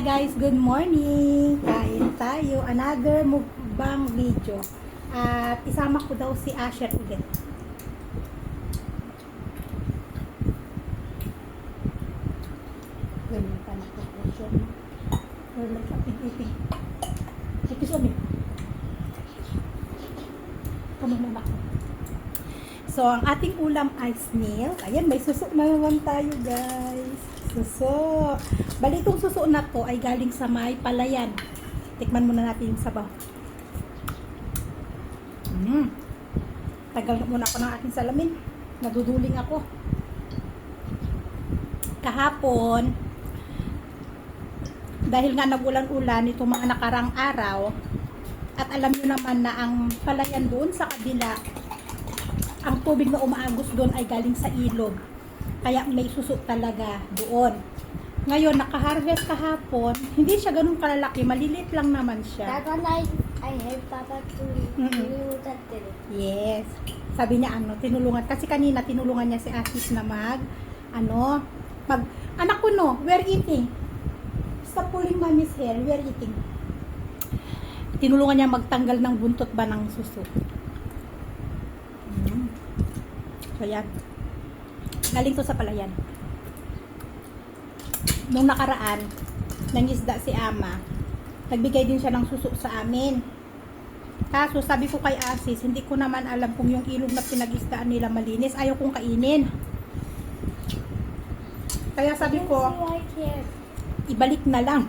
Hi guys, good morning! Kain tayo. Another mukbang video. At isama ko daw si Asher ulit. Ganun pa na po po siya. Or like apig-ipig. Ipis ulit. Kamunan ako. So, ang ating ulam ay snail. Ayan, may suso na naman tayo, guys. Suso. Bali, itong suso na ay galing sa may palayan. Tikman muna natin yung sabaw. Mm. Tagal muna ako ng aking salamin. Naduduling ako. Kahapon, dahil nga nagulan-ulan itong mga nakarang araw, at alam nyo naman na ang palayan doon sa kabila, ang tubig na umaagos doon ay galing sa ilog. Kaya may suso talaga doon. Ngayon, nakaharvest kahapon, hindi siya ganun kalalaki, maliliit lang naman siya. That one I, I help Papa to that thing. Yes. Sabi niya ano, tinulungan. Kasi kanina tinulungan niya si Asis na mag, ano, mag, anak ko no, we're eating. Stop pulling mommy's hair, we're eating. Tinulungan niya magtanggal ng buntot ba ng suso. Mm. So yan. Galing to sa palayan. Nung nakaraan, nangisda si Ama, nagbigay din siya ng suso sa amin. Kaso sabi ko kay Asis, hindi ko naman alam kung yung ilog na pinag-isdaan nila malinis. Ayaw kong kainin. Kaya sabi ko, ibalik na lang.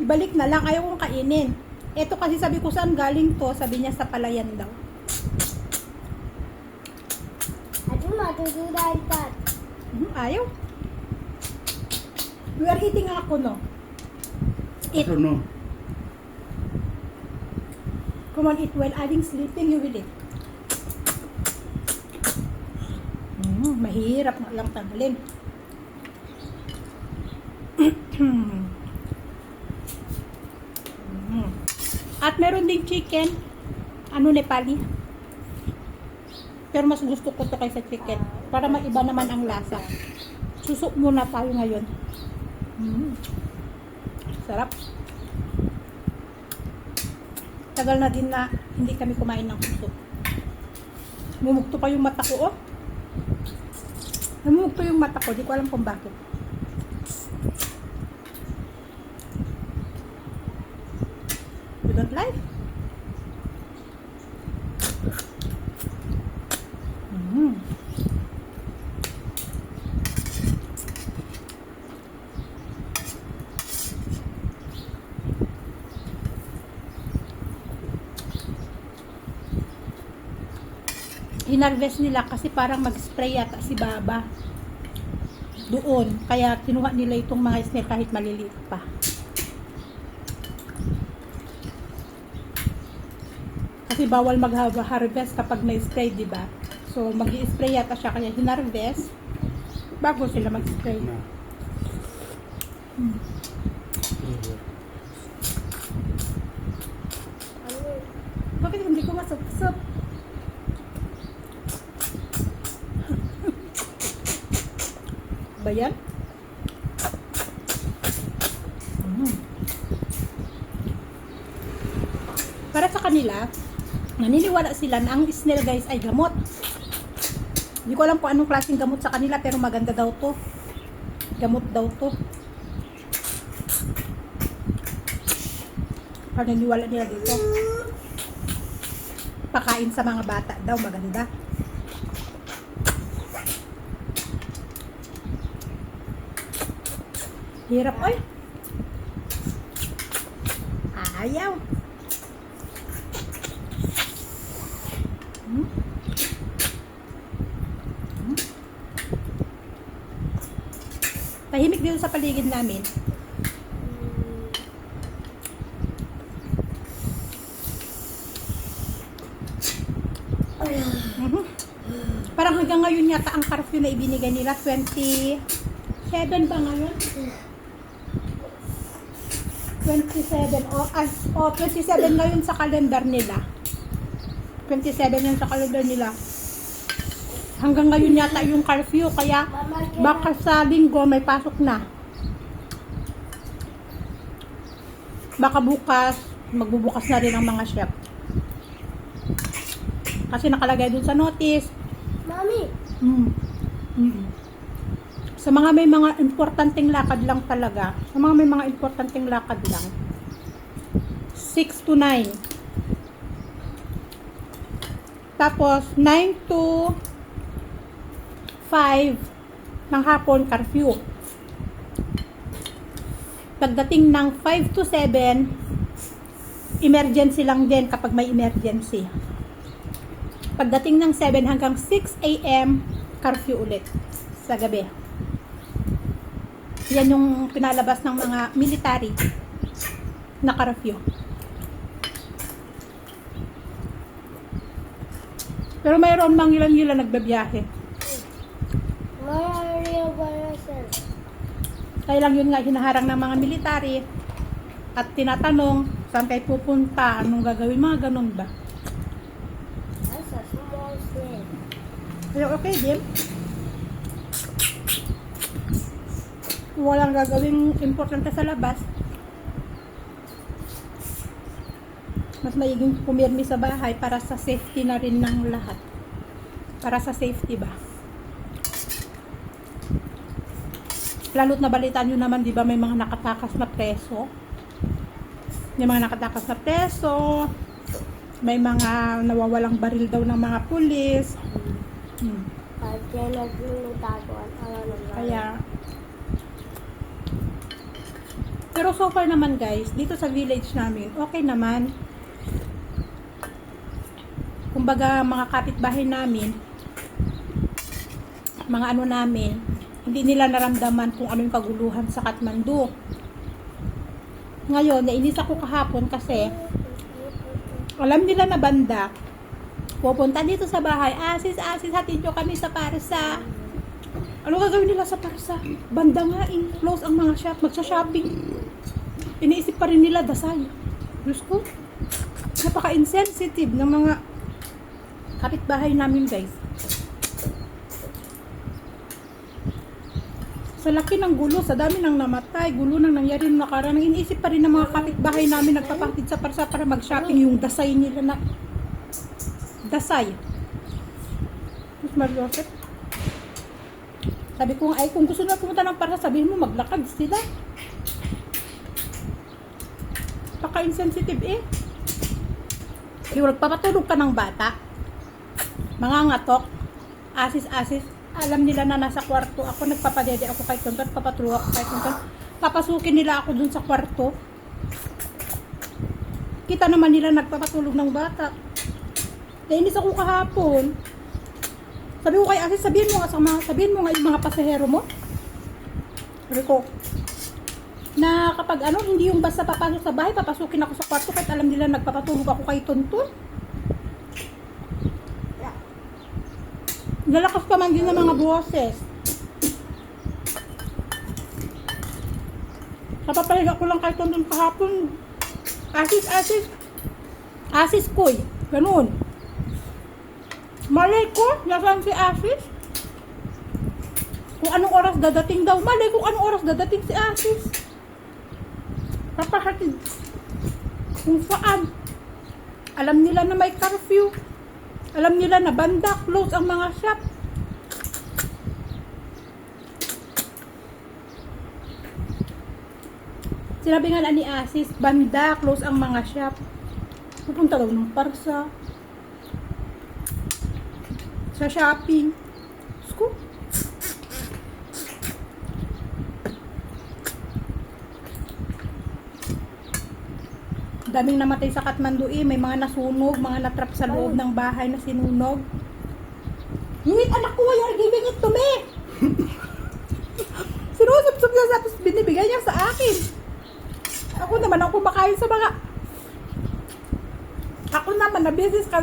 Ibalik na lang, ayaw kong kainin. Ito kasi sabi ko saan galing to, sabi niya sa palayan daw. That, but Hmm, ayaw. We are eating ako, no? Eat. I don't know. Come on, eat while adding sleeping, you will eat. Mm, mahirap nga lang tanggalin. Mm. At meron ding chicken. Ano Nepali? Pero mas gusto ko to kaysa chicken. Para maiba naman ang lasa. Susok muna tayo ngayon. Mm. Sarap. Tagal na din na hindi kami kumain ng puso. Mumugto pa yung mata ko, oh. Namumugto yung mata ko, di ko alam kung bakit. You don't like? Mm. Hinarvest nila kasi parang mag-spray yata si Baba doon. Kaya kinuha nila itong mga snail kahit maliliit pa. Kasi bawal mag-harvest kapag na-spray, di ba? So, mag-spray yata siya kaya hinarvest bago sila mag-spray. Hmm. Bakit hindi ko masap-sap? Ba yan? Mm. Para sa kanila, naniniwala sila na ang snail guys ay gamot. Hindi ko alam kung anong klaseng gamot sa kanila pero maganda daw to. Gamot daw to. Paniniwala nila dito. Pakain sa mga bata daw maganda. Hirap, oy. Ayaw. Hmm? Hmm? Tahimik dito sa paligid namin. Mhm. Parang hanggang ngayon yata ang curfew na ibinigay nila 27 ba ngayon? 27 o as o 27 ngayon sa calendar nila. 27 yun sa calendar nila. Hanggang ngayon yata yung curfew kaya baka sa linggo may pasok na. Baka bukas, magbubukas na rin ang mga chef. Kasi nakalagay dun sa notice, Mommy, Mm. Mm. Sa mga may mga importanteng lakad lang talaga, sa mga may mga importanteng lakad lang, 6 to 9. Tapos, 9 to 5 ng hapon, curfew. Pagdating ng 5 to 7, emergency lang din kapag may emergency. Pagdating ng 7 hanggang 6 a.m., curfew ulit sa gabi. Yan yung pinalabas ng mga military na curfew. Pero mayroon mang ilan-ilan nagbabiyahe. Mario Barasel. Kaya lang yun nga hinaharang ng mga military at tinatanong saan kayo pupunta, anong gagawin, mga ganun ba? That's a small snail. Pero okay, Jim. Kung walang gagawing importante sa labas, mas maiging pumirmi sa bahay para sa safety na rin ng lahat. Para sa safety ba? Lalo't nabalitaan nyo naman, di ba, may mga nakatakas na preso. May mga nakatakas na preso. May mga nawawalang baril daw ng mga pulis. Hmm. Kaya, pero so far naman guys, dito sa village namin, okay naman. Kumbaga, mga kapitbahay namin, mga ano namin, hindi nila naramdaman kung ano yung kaguluhan sa Kathmandu. Ngayon, nainis ako kahapon kasi alam nila na banda, pupunta dito sa bahay, asis, asis, hatid kami sa parsa. Ano gagawin nila sa parsa? Banda nga eh, close ang mga shop, magsha-shopping. Iniisip pa rin nila dasal. Diyos ko, napaka-insensitive ng mga kapitbahay namin guys. Sa laki ng gulo, sa dami ng namatay, gulo nang nangyari nung nakaraan, iniisip pa rin ng mga kapitbahay namin nagpapakitid sa parsa para mag-shopping yung dasay nila na dasay. Mas Mariosep. Sabi ko, ay kung gusto na pumunta ng parsa, sabihin mo maglakad sila. Paka-insensitive eh. Yung nagpapatulog ka ng bata, mga ngatok, asis-asis, alam nila na nasa kwarto ako, nagpapadede ako kay Tonton, papatulog ako kay Tonton, papasukin nila ako dun sa kwarto. Kita naman nila nagpapatulog ng bata. Nainis ako kahapon. Sabi ko kay Asis, sabihin mo nga sa mga, sabihin mo nga yung mga pasahero mo. Sabi ko, na kapag ano, hindi yung basta papasok sa bahay, papasukin ako sa kwarto kahit alam nila nagpapatulog ako kay Tonton. Lalakas pa man din ng mga boses. Kapapahiga ko lang kay Tonton kahapon. Asis, asis. Asis koy. Ganun. Malay ko, nasaan si Asis? Kung anong oras dadating daw. Malay kung anong oras dadating si Asis. Papahatid. Kung saan. Alam nila na may curfew. Alam nila na banda, close ang mga shop. Sinabi nga na ni Asis, banda, close ang mga shop. Pupunta daw ng parsa. Sa shopping. Sko. Daming namatay sa Kathmandu eh. May mga nasunog, mga natrap sa loob ng bahay na sinunog. Ngit anak ko, you're giving it to me. Sinusup-sup niya tapos binibigay niya sa akin. Ako naman ako kumakain sa mga ako naman na business ka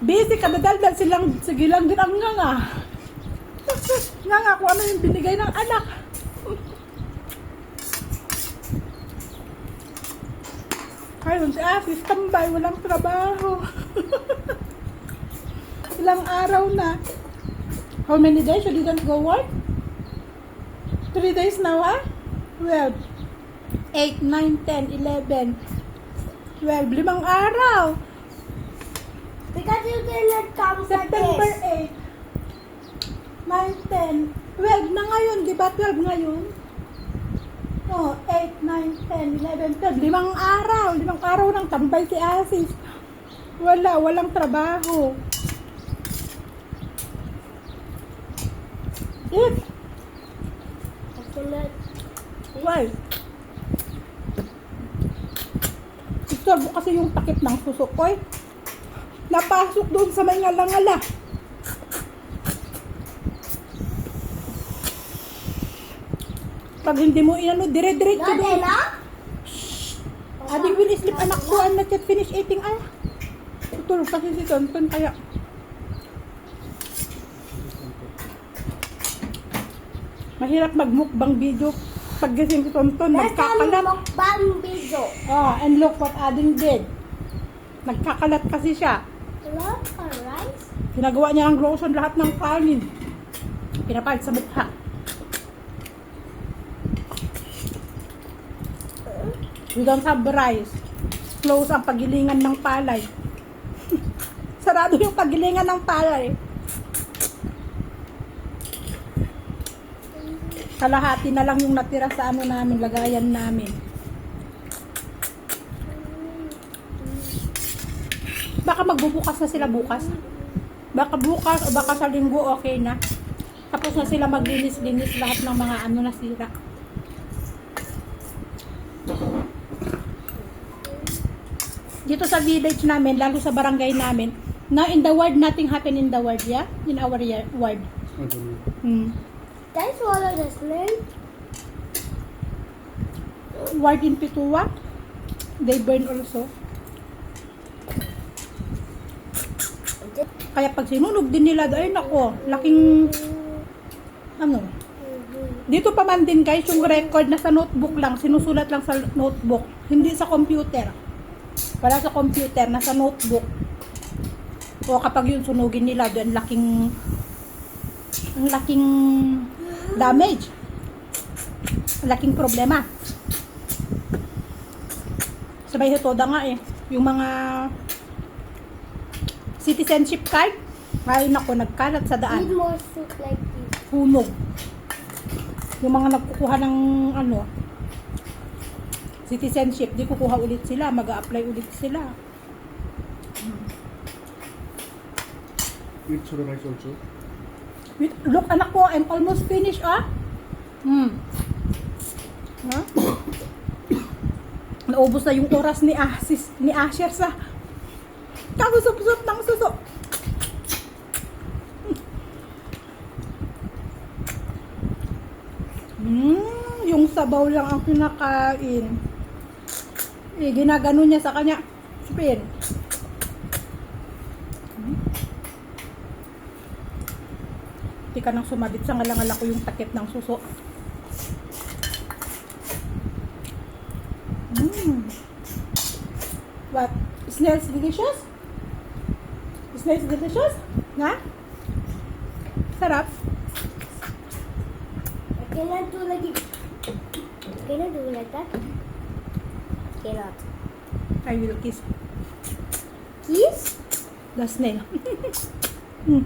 busy ka dadaldal silang sige lang din ang nga nga. nga nga kung ano yung binigay ng anak. Ayun, si Asis, tambay, walang trabaho. Ilang araw na. How many days you didn't go work? Three days now, ah? Well, 8, 9, 10, 11, 12, limang araw. Because you cannot the September days. 8, 9, 10, 12 na ngayon, di ba 12 ngayon? Oh, 8, 9, 10, 11, 12, limang araw, limang araw nang tambay si Asis. Wala, walang trabaho. I cannot. why? Istorbo kasi yung takip ng susok ko eh. Napasok doon sa may ngala-ngala. Pag hindi mo inano, dire-diretso doon. enough? Ading will sleep anak ko, I'm not yet finish eating ah. Tutulog kasi si Tonton kaya. Mahirap magmukbang video. Pag gising si Tonton, nagkakalat. mukbang video. Oh, and look what Ading did. Nagkakalat kasi siya. A rice. Ginagawa niya ang lotion lahat ng kanin. Pinapalit sa mukha. We don't have rice. Close ang pagilingan ng palay. Sarado yung pagilingan ng palay. Kalahati na lang yung natira sa ano namin, lagayan namin. Baka magbubukas na sila bukas. Baka bukas o baka sa linggo okay na. Tapos na sila maglinis-linis lahat ng mga ano nasira. Dito sa village namin, lalo sa barangay namin, now in the ward, nothing happen in the ward, yeah? In our ward. Hmm. Can I swallow the snail? Ward in Pitua, they burn also. Kaya pag sinunog din nila, ay nako, laking, ano, dito pa man din guys, yung record na sa notebook lang, sinusulat lang sa notebook, hindi sa computer. Wala sa computer, nasa notebook. O kapag yun sunugin nila, doon laking, ang laking damage. Laking problema. Sabay toda nga eh. Yung mga citizenship card, ay nako, nagkalat sa Need daan. more soup like this. Hunog. Yung mga nagkukuha ng ano, citizenship, di kukuha ulit sila, mag apply ulit sila. Eat soda rice also. Wait, Look, anak ko, I'm almost finished, ah. Hmm. Ha? Naubos na yung oras ni Asis, ni Asher sa kasusop-sup ng suso. Hmm, yung sabaw lang ang kinakain. Eh, ginagano niya sa kanya. Spin. Hindi ka nang sumabit sa ngalangal ko yung takip ng suso. Mm. What? Smells delicious? Smells delicious? Na? Sarap? I cannot do like it. I do like? Cannot. I will kiss Kiss? the snail. mm.